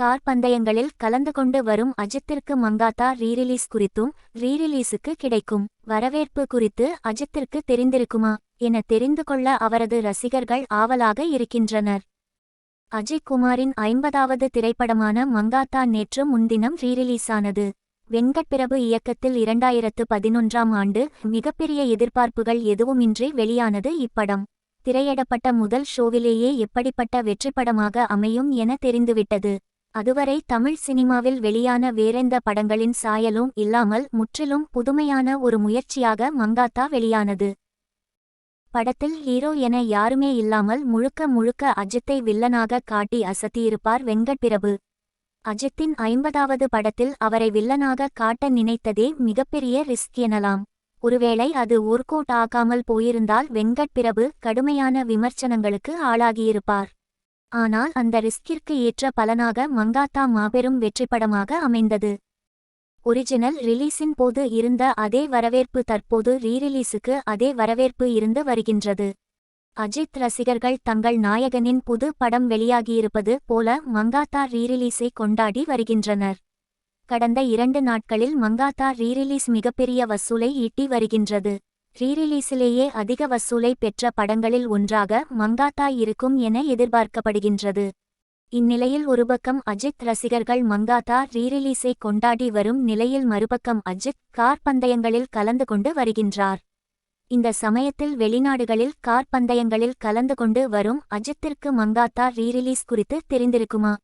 Car பந்தயங்களில் கலந்து கொண்டு வரும் அஜித்திற்கு மங்காத்தா ரீரிலீஸ் குறித்தும் ரீரிலீஸுக்கு கிடைக்கும் வரவேற்பு குறித்து அஜித்திற்கு தெரிந்திருக்குமா என தெரிந்து கொள்ள அவரது ரசிகர்கள் ஆவலாக இருக்கின்றனர். அஜய் குமாரின் ஐம்பதாவது திரைப்படமான மங்காத்தா நேற்று முன்தினம் ரீரிலீஸானது. வெங்கட் பிரபு இயக்கத்தில் இரண்டாயிரத்து பதினொன்றாம் ஆண்டு மிகப்பெரிய எதிர்பார்ப்புகள் எதுவுமின்றி வெளியானது இப்படம். திரையிடப்பட்ட முதல் ஷோவிலேயே எப்படிப்பட்ட வெற்றிப்படமாக அமையும் என தெரிந்துவிட்டது. அதுவரை தமிழ் சினிமாவில் வெளியான வேறெந்த படங்களின் சாயலும் இல்லாமல் முற்றிலும் புதுமையான ஒரு முயற்சியாக மங்காத்தா வெளியானது. படத்தில் ஹீரோ என யாருமே இல்லாமல் முழுக்க முழுக்க அஜித்தை வில்லனாக காட்டி அசத்தியிருப்பார் வெங்கட் பிரபு அஜித்தின் ஐம்பதாவது படத்தில் அவரை வில்லனாக காட்ட நினைத்ததே மிகப்பெரிய ரிஸ்க் எனலாம். ஒருவேளை அது ஒர்க் அவுட் ஆகாமல் போயிருந்தால் வெங்கட் பிரபு கடுமையான விமர்சனங்களுக்கு ஆளாகியிருப்பார். ஆனால் அந்த ரிஸ்கிற்கு ஏற்ற பலனாக மங்காத்தா மாபெரும் வெற்றிப்படமாக அமைந்தது. ஒரிஜினல் ரிலீஸின் போது இருந்த அதே வரவேற்பு தற்போது ரீரிலீஸுக்கு அதே வரவேற்பு இருந்து வருகின்றது. அஜித் ரசிகர்கள் தங்கள் நாயகனின் புது படம் வெளியாகியிருப்பது போல மங்காத்தா ரீரிலீஸை கொண்டாடி வருகின்றனர். கடந்த இரண்டு நாட்களில் மங்காத்தா ரீரிலீஸ் மிகப்பெரிய வசூலை ஈட்டி வருகின்றது. ரீரிலீஸிலேயே அதிக வசூலை பெற்ற படங்களில் ஒன்றாக மங்காத்தா இருக்கும் என எதிர்பார்க்கப்படுகின்றது. இந்நிலையில் ஒருபக்கம் அஜித் ரசிகர்கள் மங்காத்தா ரீரிலீஸை கொண்டாடி வரும் நிலையில் மறுபக்கம் அஜித் கார் பந்தயங்களில் கலந்து கொண்டு வருகின்றார். இந்த சமயத்தில் வெளிநாடுகளில் கார் பந்தயங்களில் கலந்து கொண்டு வரும் அஜித்திற்கு மங்காத்தா ரீரிலீஸ் குறித்து தெரிந்திருக்குமா?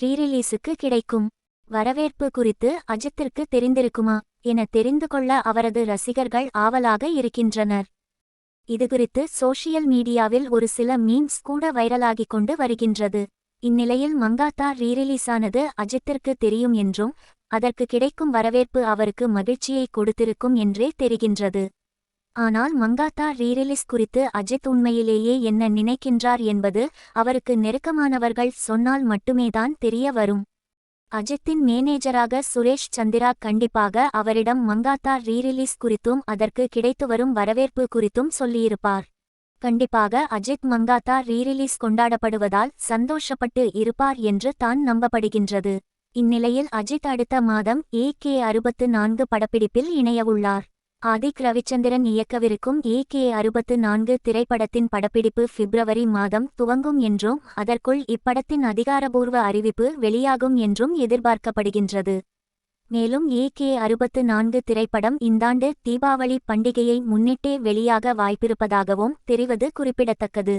ரீரிலீஸுக்கு கிடைக்கும். வரவேற்பு குறித்து அஜித்திற்கு தெரிந்திருக்குமா என தெரிந்து கொள்ள அவரது ரசிகர்கள் ஆவலாக இருக்கின்றனர். இதுகுறித்து சோஷியல் மீடியாவில் ஒரு சில மீம்ஸ் கூட வைரலாகிக் கொண்டு வருகின்றது. இந்நிலையில் மங்காத்தா ரீரிலீஸானது அஜித்திற்கு தெரியும் என்றும் அதற்கு கிடைக்கும் வரவேற்பு அவருக்கு மகிழ்ச்சியை கொடுத்திருக்கும் என்றே தெரிகின்றது. ஆனால் மங்காத்தா ரீரிலீஸ் குறித்து அஜித் உண்மையிலேயே என்ன நினைக்கின்றார் என்பது அவருக்கு நெருக்கமானவர்கள் சொன்னால் மட்டுமேதான் தெரிய வரும். அஜித்தின் மேனேஜராக சுரேஷ் சந்திரா கண்டிப்பாக அவரிடம் மங்காத்தா ரீரிலீஸ் குறித்தும் அதற்கு கிடைத்து வரும் வரவேற்பு குறித்தும் சொல்லியிருப்பார். கண்டிப்பாக அஜித் மங்காத்தா ரீரிலீஸ் கொண்டாடப்படுவதால் சந்தோஷப்பட்டு இருப்பார் என்று தான் நம்பப்படுகின்றது. இந்நிலையில் அஜித் அடுத்த மாதம் ஏ கே அறுபத்து நான்கு படப்பிடிப்பில் இணையவுள்ளார். ஆதிக் ரவிச்சந்திரன் இயக்கவிருக்கும் ஏ கே அறுபத்து நான்கு திரைப்படத்தின் படப்பிடிப்பு பிப்ரவரி மாதம் துவங்கும் என்றும் அதற்குள் இப்படத்தின் அதிகாரபூர்வ அறிவிப்பு வெளியாகும் என்றும் எதிர்பார்க்கப்படுகின்றது. மேலும் ஏ கே அறுபத்து நான்கு திரைப்படம் இந்தாண்டு தீபாவளி பண்டிகையை முன்னிட்டே வெளியாக வாய்ப்பிருப்பதாகவும் தெரிவது குறிப்பிடத்தக்கது.